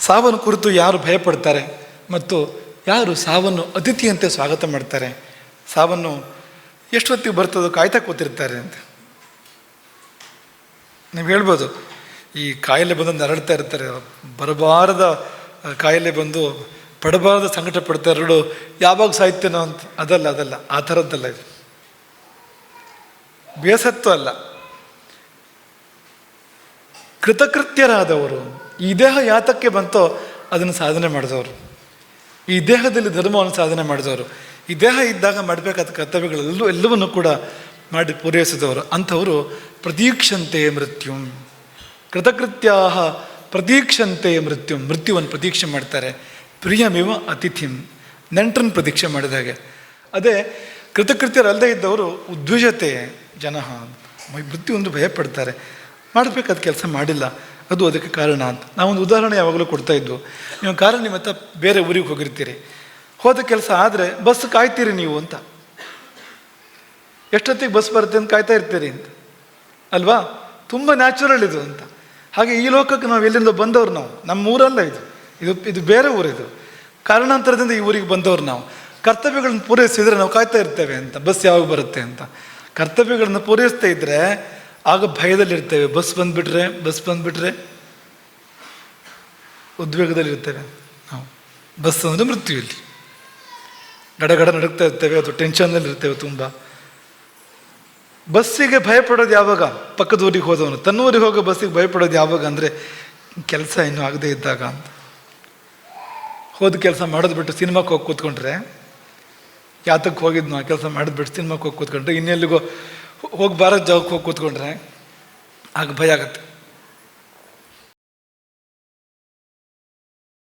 ಸಾವನ್ನು ಕುರಿತು ಯಾರು ಭಯಪಡ್ತಾರೆ ಮತ್ತು ಯಾರು ಸಾವನ್ನು ಅತಿಥಿಯಂತೆ ಸ್ವಾಗತ ಮಾಡ್ತಾರೆ? ಸಾವನ್ನು ಎಷ್ಟೊತ್ತಿಗೆ ಬರ್ತದೋ ಕಾಯ್ತಾ ಕೂತಿರ್ತಾರೆ ಅಂತ. ನೀವು ಹೇಳ್ಬೋದು, ಈ ಕಾಯಿಲೆ ಬಂದು ನರಳ್ತಾ ಇರ್ತಾರೆ, ಬರಬಾರದ ಕಾಯಿಲೆ ಬಂದು ಪಡಬಾರದ ಸಂಕಟ ಪಡ್ತಾ ಯಾವಾಗ ಸಾಯ್ತೇನೋ ಅಂತ. ಅದಲ್ಲ ಅದಲ್ಲ, ಆ ಥರದ್ದಲ್ಲ ಇದು. ಬೇಸತ್ತು ಅಲ್ಲ. ಕೃತಕೃತ್ಯರಾದವರು. ಈ ದೇಹ ಯಾತಕ್ಕೆ ಬಂತೋ ಅದನ್ನು ಸಾಧನೆ ಮಾಡಿದವರು. ಈ ದೇಹದಲ್ಲಿ ಧರ್ಮವನ್ನು ಸಾಧನೆ ಮಾಡಿದವರು. ಈ ದೇಹ ಇದ್ದಾಗ ಮಾಡಬೇಕಾದ ಕರ್ತವ್ಯಗಳೆಲ್ಲೂ ಎಲ್ಲವನ್ನೂ ಕೂಡ ಮಾಡಿ ಪೂರೈಸಿದವರು. ಅಂಥವರು ಪ್ರತೀಕ್ಷಂತೆ ಮೃತ್ಯು. ಕೃತಕೃತ್ಯ ಪ್ರತೀಕ್ಷಂತೆ ಮೃತ್ಯು. ಮೃತ್ಯುವನ್ನು ಪ್ರತೀಕ್ಷೆ ಮಾಡ್ತಾರೆ. ಪ್ರಿಯಮಿವ ಅತಿಥಿಂ. ನೆಂಟರನ್ನು ಪ್ರತೀಕ್ಷೆ ಮಾಡಿದ ಹಾಗೆ. ಅದೇ ಕೃತಕೃತ್ಯರಲ್ಲದೆ ಇದ್ದವರು ಉದ್ವಿಜತೆ ಜನ ಮೃತ್ಯು ಒಂದು ಭಯಪಡ್ತಾರೆ. ಮಾಡಬೇಕಾದ ಕೆಲಸ ಮಾಡಿಲ್ಲ. ಅದು ಅದಕ್ಕೆ ಕಾರಣ ಅಂತ. ನಾವೊಂದು ಉದಾಹರಣೆ ಯಾವಾಗಲೂ ಕೊಡ್ತಾ ಇದ್ವು ನೀವು ಕಾರಣ ನಿಮ್ಮತ್ತ ಬೇರೆ ಊರಿಗೆ ಹೋಗಿರ್ತೀರಿ. ಹೋದ ಕೆಲಸ ಆದರೆ ಬಸ್ ಕಾಯ್ತೀರಿ ನೀವು ಅಂತ. ಎಷ್ಟೊತ್ತಿಗೆ ಬಸ್ ಬರುತ್ತೆ ಅಂತ ಕಾಯ್ತಾ ಇರ್ತೀರಿ ಅಂತ. ಅಲ್ವಾ? ತುಂಬ ನ್ಯಾಚುರಲ್ ಇದು ಅಂತ. ಹಾಗೆ ಈ ಲೋಕಕ್ಕೆ ನಾವು ಎಲ್ಲಿಂದ ಬಂದವ್ರು ನಾವು? ನಮ್ಮ ಊರಲ್ಲ ಇದು. ಇದು ಇದು ಬೇರೆ ಊರಿದು ಕಾರಣಾಂತರದಿಂದ ಈ ಊರಿಗೆ ಬಂದವ್ರು ನಾವು. ಕರ್ತವ್ಯಗಳನ್ನು ಪೂರೈಸಿದ್ರೆ ನಾವು ಕಾಯ್ತಾ ಇರ್ತೇವೆ ಅಂತ. ಬಸ್ ಯಾವಾಗ ಬರುತ್ತೆ ಅಂತ. ಕರ್ತವ್ಯಗಳನ್ನು ಪೂರೈಸ್ತಾ ಇದ್ರೆ ಆಗ ಭಯದಲ್ಲಿರ್ತೇವೆ. ಬಸ್ ಬಂದುಬಿಟ್ರೆ, ಬಸ್ ಬಂದ್ಬಿಟ್ರೆ ಉದ್ವೇಗದಲ್ಲಿರ್ತೇವೆ ನಾವು. ಬಸ್ ಅಂದರೆ ಮೃತ್ಯು ಇಲ್ಲಿ. ಗಡಗಡ ನಡುಕ್ತಾ ಇರ್ತೇವೆ ಅಥವಾ ಟೆನ್ಷನ್ನಲ್ಲಿ ಇರ್ತೇವೆ ತುಂಬ. ಬಸ್ಸಿಗೆ ಭಯಪಡೋದು ಯಾವಾಗ? ಪಕ್ಕದ ಊರಿಗೆ ಹೋದವನು. ತನ್ನ ಊರಿಗೆ ಹೋಗೋ ಬಸ್ಸಿಗೆ ಭಯಪಡೋದು ಯಾವಾಗ ಅಂದರೆ ಕೆಲಸ ಇನ್ನೂ ಆಗದೇ ಇದ್ದಾಗ ಅಂತ. ಹೋದ ಕೆಲಸ ಮಾಡೋದು ಬಿಟ್ಟು ಸಿನಿಮಾಕ್ಕೆ ಹೋಗಿ ಕೂತ್ಕೊಂಡ್ರೆ, ಯಾತಕ್ಕೆ ಹೋಗಿದ್ನು ಆ ಕೆಲಸ ಮಾಡಿದ್ಬಿಟ್ಟು ಸಿನಿಮಾಕ್ಕೆ ಹೋಗಿ ಕೂತ್ಕೊಂಡ್ರೆ, ಇನ್ನೆಲ್ಲಿಗೋ ಹೋಗಿ ಬಾರೋ ಜಾಗಕ್ಕೆ ಹೋಗಿ ಕೂತ್ಕೊಂಡ್ರೆ ಆಗ ಭಯ ಆಗುತ್ತೆ.